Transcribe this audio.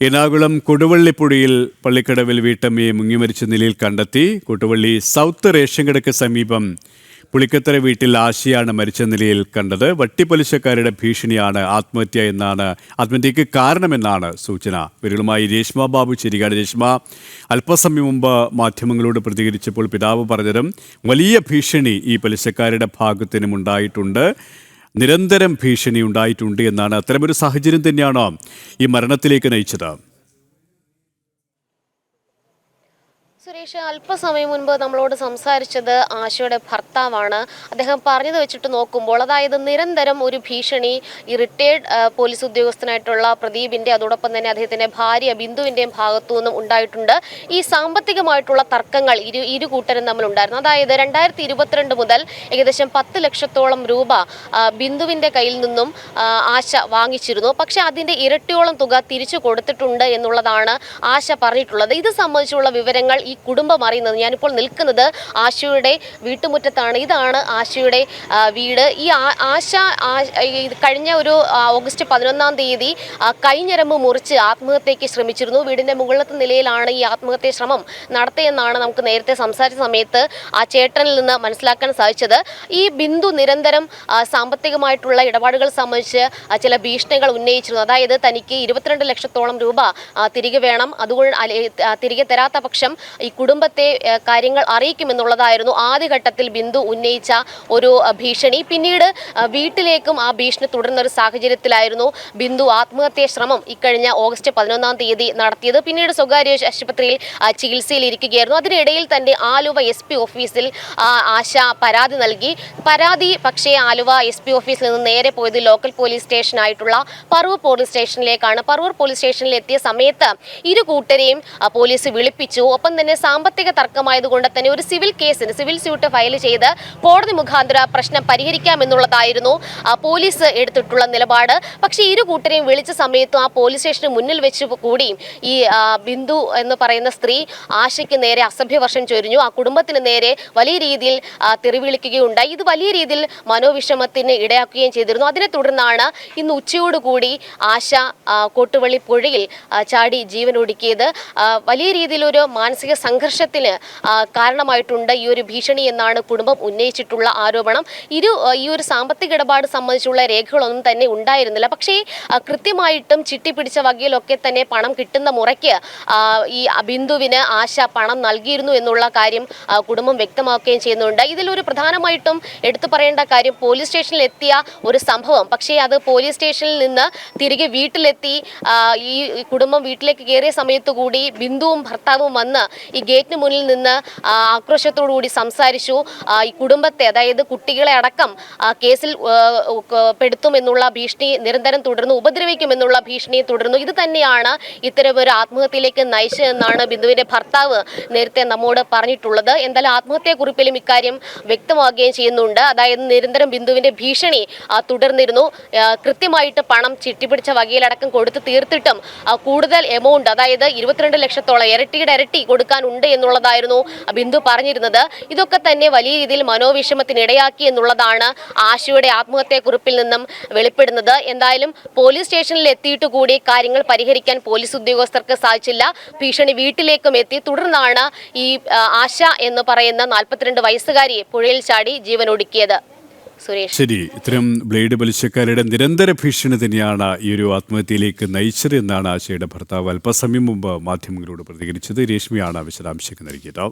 എറണാകുളം കൊടുവള്ളിപ്പുഴയിൽ പള്ളിക്കടവിൽ വീട്ടമ്മയെ മുങ്ങിമരിച്ച നിലയിൽ കണ്ടെത്തി. കൊടുവള്ളി സൗത്ത് റേഷൻ കടക്ക് സമീപം പുളിക്കത്തറ വീട്ടിൽ ആശയാണ് മരിച്ച നിലയിൽ കണ്ടത്. വട്ടിപ്പലിശക്കാരുടെ ഭീഷണിയാണ് ആത്മഹത്യ എന്നാണ് ആത്മഹത്യക്ക് കാരണമെന്നാണ് സൂചന. ഇവരുമായി രേഷ്മ ബാബു ചിരികാട് രേഷ്മ അല്പസമയം മുമ്പ് മാധ്യമങ്ങളോട് പ്രതികരിച്ചപ്പോൾ പിതാവ് പറഞ്ഞതും വലിയ ഭീഷണി ഈ പലിശക്കാരുടെ ഭാഗത്തിനും ഉണ്ടായിട്ടുണ്ട്. നിരന്തരം ഭീഷണി ഉണ്ടായിട്ടുണ്ട് എന്നാണ് അത്തരമൊരു സാഹചര്യം തന്നെയാണ് ഈ മരണത്തിലേക്ക് നയിച്ചത്. സുരേഷ് അല്പസമയം മുൻപ് നമ്മളോട് സംസാരിച്ചത് ആശയുടെ ഭർത്താവാണ്. അദ്ദേഹം പറഞ്ഞത് വെച്ചിട്ട് നോക്കുമ്പോൾ അതായത് നിരന്തരം ഒരു ഭീഷണി ഈ റിട്ടയേർഡ് പോലീസ് ഉദ്യോഗസ്ഥനായിട്ടുള്ള പ്രദീപിന്റെ അതോടൊപ്പം തന്നെ അദ്ദേഹത്തിന്റെ ഭാര്യ ബിന്ദുവിന്റെയും ഭാഗത്തു നിന്നും ഉണ്ടായിട്ടുണ്ട്. ഈ സാമ്പത്തികമായിട്ടുള്ള തർക്കങ്ങൾ ഇരു ഇരു കൂട്ടരും തമ്മിലുണ്ടായിരുന്നു. അതായത് രണ്ടായിരത്തി ഇരുപത്തിരണ്ട് മുതൽ ഏകദേശം പത്ത് ലക്ഷത്തോളം രൂപ ബിന്ദുവിന്റെ കയ്യിൽ നിന്നും ആശ വാങ്ങിച്ചിരുന്നു. പക്ഷെ അതിന്റെ ഇരട്ടിയോളം തുക തിരിച്ചു കൊടുത്തിട്ടുണ്ട് എന്നുള്ളതാണ് ആശ പറഞ്ഞിട്ടുള്ളത്. ഇത് സംബന്ധിച്ചുള്ള വിവരങ്ങൾ ഈ കുടുംബം അറിയുന്നത്. ഞാനിപ്പോൾ നിൽക്കുന്നത് ആശയുടെ വീട്ടുമുറ്റത്താണ്. ഇതാണ് ആശയുടെ വീട്. ഈ ആശ കഴിഞ്ഞ ഒരു ഓഗസ്റ്റ് പതിനൊന്നാം തീയതി കൈഞ്ഞരമ്പ് മുറിച്ച് ആത്മഹത്യയ്ക്ക് ശ്രമിച്ചിരുന്നു. വീടിന്റെ മുകളിലത്തെ നിലയിലാണ് ഈ ആത്മഹത്യ ശ്രമം നടത്തിയെന്നാണ് നമുക്ക് നേരത്തെ സംസാരിച്ച സമയത്ത് ആ ചേട്ടനിൽ നിന്ന് മനസ്സിലാക്കാൻ സാധിച്ചത്. ഈ ബിന്ദു നിരന്തരം സാമ്പത്തികമായിട്ടുള്ള ഇടപാടുകൾ സംബന്ധിച്ച് ചില ഭീഷണികൾ ഉന്നയിച്ചിരുന്നു. അതായത് തനിക്ക് ഇരുപത്തിരണ്ട് ലക്ഷത്തോളം രൂപ തിരികെ വേണം. അതുകൊണ്ട് തിരികെ തരാത്ത പക്ഷം കുടുംബത്തെ ആ, കാര്യങ്ങൾ അറിയിക്കുമെന്നുള്ളതായിരുന്നു ആദ്യഘട്ടത്തിൽ ബിന്ദു ഉന്നയിച്ച ഒരു ഭീഷണി. പിന്നീട് വീട്ടിലേക്കും ആ ഭീഷണി തുടരുന്ന ഒരു സാഹചര്യത്തിലായിരുന്നു ബിന്ദു ആത്മഹത്യാ ശ്രമം ഇക്കഴിഞ്ഞ ഓഗസ്റ്റ് പതിനൊന്നാം തീയതി നടത്തിയത്. പിന്നീട് സ്വകാര്യ ആശുപത്രിയിൽ ചികിത്സയിൽ ഇരിക്കുകയായിരുന്നു അതിനിടയിൽ തന്നെ ആലുവ എസ് പി ഓഫീസിൽ ആശ പരാതി നൽകി. പരാതി പക്ഷേ ആലുവ എസ് പി ഓഫീസിൽ നിന്ന് നേരെ പോയത് ലോക്കൽ പോലീസ് സ്റ്റേഷനായിട്ടുള്ള പറവൂർ പോലീസ് സ്റ്റേഷനിലേക്കാണ്. പറവൂർ പോലീസ് സ്റ്റേഷനിൽ എത്തിയ സമയത്ത് ഇരു കൂട്ടരെയും പോലീസ് വിളിപ്പിച്ചു. ഒപ്പം തന്നെ സാമ്പത്തിക തർക്കമായതുകൊണ്ട് തന്നെ ഒരു സിവിൽ കേസിന് സിവിൽ സ്യൂട്ട് ഫയൽ ചെയ്ത് കോടതി മുഖാന്തര പ്രശ്നം പരിഹരിക്കാമെന്നുള്ളതായിരുന്നു. പോലീസ് എടുത്തിട്ടുള്ള നിലപാട്. പക്ഷേ ഇരു കൂട്ടരെയും വിളിച്ച സമയത്തും ആ പോലീസ് സ്റ്റേഷന് മുന്നിൽ വെച്ച് കൂടി ഈ ബിന്ദു എന്ന് പറയുന്ന സ്ത്രീ ആശയ്ക്ക് നേരെ അസഭ്യവർഷം ചൊരിഞ്ഞു. ആ കുടുംബത്തിന് നേരെ വലിയ രീതിയിൽ തെറിവിളിക്കുകയുണ്ടായി. ഇത് വലിയ രീതിയിൽ മനോവിഷമത്തിന് ഇടയാക്കുകയും ചെയ്തിരുന്നു. അതിനെ തുടർന്നാണ് ഇന്ന് ഉച്ചയോടുകൂടി ആശ കൊട്ടുവള്ളി പുഴയിൽ ചാടി ജീവനൊടുക്കിയത്. വലിയ രീതിയിലൊരു മാനസിക സംഘർഷത്തിന് കാരണമായിട്ടുണ്ട് ഈ ഒരു ഭീഷണി എന്നാണ് കുടുംബം ഉന്നയിച്ചിട്ടുള്ള ആരോപണം. ഇരു ഈ ഒരു സാമ്പത്തിക ഇടപാട് സംബന്ധിച്ചുള്ള രേഖകളൊന്നും തന്നെ ഉണ്ടായിരുന്നില്ല. പക്ഷേ കൃത്യമായിട്ടും ചിട്ടി പിടിച്ച വകയിലൊക്കെ തന്നെ പണം കിട്ടുന്ന മുറയ്ക്ക് ഈ ബിന്ദുവിന് ആശ പണം നൽകിയിരുന്നു എന്നുള്ള കാര്യം കുടുംബം വ്യക്തമാക്കുകയും ചെയ്യുന്നുണ്ട്. ഇതിലൊരു പ്രധാനമായിട്ടും എടുത്തു പറയേണ്ട കാര്യം പോലീസ് സ്റ്റേഷനിൽ എത്തിയ ഒരു സംഭവം. പക്ഷേ അത് പോലീസ് സ്റ്റേഷനിൽ നിന്ന് തിരികെ വീട്ടിലെത്തി ഈ കുടുംബം വീട്ടിലേക്ക് കയറിയ സമയത്ത് കൂടി ബിന്ദുവും ഭർത്താവും വന്ന് ഈ ഗേറ്റിന് മുന്നിൽ നിന്ന് ആക്രോശത്തോടുകൂടി ആക്രോശത്തോടു കൂടി സംസാരിച്ചു. ഈ കുടുംബത്തെ അതായത് കുട്ടികളെ അടക്കം കേസിൽ പെടുത്തുമെന്നുള്ള ഭീഷണി നിരന്തരം തുടർന്നു ഉപദ്രവിക്കുമെന്നുള്ള ഭീഷണി തുടർന്നു. ഇത് തന്നെയാണ് ഇത്തരമൊരു ആത്മഹത്യയിലേക്ക് നയിച്ചതെന്നാണ് ബിന്ദുവിന്റെ ഭർത്താവ് നേരത്തെ നമ്മോട് പറഞ്ഞിട്ടുള്ളത്. എന്തായാലും ആത്മഹത്യയെക്കുറിപ്പിലും ഇക്കാര്യം വ്യക്തമാക്കുകയും ചെയ്യുന്നുണ്ട്. അതായത് നിരന്തരം ബിന്ദുവിന്റെ ഭീഷണി തുടർന്നിരുന്നു. കൃത്യമായിട്ട് പണം ചിട്ടിപ്പിടിച്ച വകയിലടക്കം കൊടുത്ത് തീർത്തിട്ടും കൂടുതൽ എമൗണ്ട് അതായത് ഇരുപത്തിരണ്ട് ലക്ഷത്തോളം ഇരട്ടിയുടെ ഇരട്ടി കൊടുക്കാനുണ്ട് എന്നുള്ളതായിരുന്നു ബിന്ദു പറഞ്ഞിരുന്നത്. ഇതൊക്കെ തന്നെ വലിയ രീതിയിൽ മനോവിഷമത്തിന് ഇടയാക്കി എന്നുള്ളതാണ് ആശയുടെ ആത്മഹത്യാക്കുറിപ്പിൽ നിന്നും വെളിപ്പെടുന്നത്. എന്തായാലും പോലീസ് സ്റ്റേഷനിൽ എത്തിയിട്ട് കൂടി കാര്യങ്ങൾ പരിഹരിക്കാൻ പോലീസ് ഉദ്യോഗസ്ഥർക്ക് സാധിച്ചില്ല. ഭീഷണി വീട്ടിലേക്കും എത്തി. തുടർന്നാണ് ഈ ആശ എന്ന് പറയുന്ന നാൽപ്പത്തിരണ്ട് വയസ്സുകാരിയെ പുഴയിൽ ചാടി ജീവനൊടുക്കിയത്. ശരി ഇത്തരം ബ്ലേഡ് പലിശക്കാരുടെ നിരന്തര ഭീഷണി തന്നെയാണ് ഈ ഒരു ആത്മഹത്യയിലേക്ക് നയിച്ചത് എന്നാണ് ആശയുടെ ഭർത്താവ് അല്പസമയം മുമ്പ് മാധ്യമങ്ങളോട് പ്രതികരിച്ചത്. രേഷ്മിയാണ് വിശദാംശങ്ങൾ നൽകിയത്.